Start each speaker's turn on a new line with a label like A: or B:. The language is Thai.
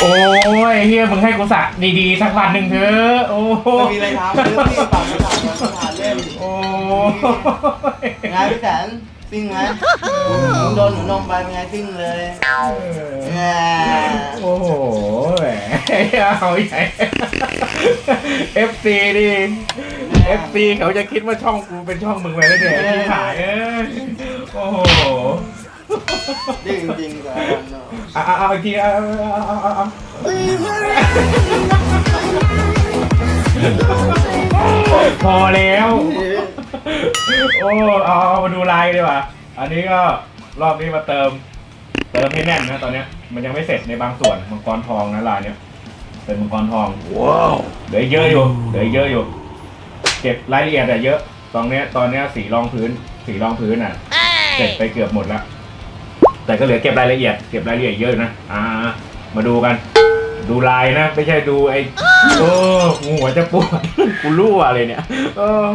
A: โอ้ยเฮียมึงให้กูสักดีๆ สักวันหนึ่งเถอะโอ้
B: ไม่มีอะไรทำเรื่องพี่ปากกระดาษมาประธานเล่น
A: โอ้ย
B: ไงพี่แสนซิ่งไหมหนูโดนหนูนมไปเป็นไงซิ่งเลยแหม
A: โอ้โหแหมเอาใหญ่ FC ดิ FC เขาจะคิดว่าช่องกูเป็นช่องมึงไปแล้วเนี่ยที่ขายเอ้ยโอ้โห
B: ดื้อจริงๆกว่ากันเนาะ
A: อเอาเอาอีกทีเอาเอาเอาเอาเอาพอแล้วโอ้เอาเอามาดูลายดีกว่า อันนี้ก็รอบนี้มาเติม เติมให้แน่นนะตอนเนี้ย มันยังไม่เสร็จในบางส่วนมังกรทองนะลายเนี้ยเป็นมังกรทองว้าวเหลืออีกเยอะอยู่เหลืออีกเยอะอยู่ เก็บรายละเอียดอะเยอะ ตอนเนี้ยตอนเนี้ยสีรองพื้น สีรองพื้นอะเสร็จไปเกือบหมดแล้ว แต่ก็เหลือเก็บรายละเอียด เก็บรายละเอียดเยอะอยู่นะ อ่า มาดูกัน ดูลายนะ ไม่ใช่ดูไอ้ โอ้หัวจะปวด กูรั่วเลยเนี่ย เออ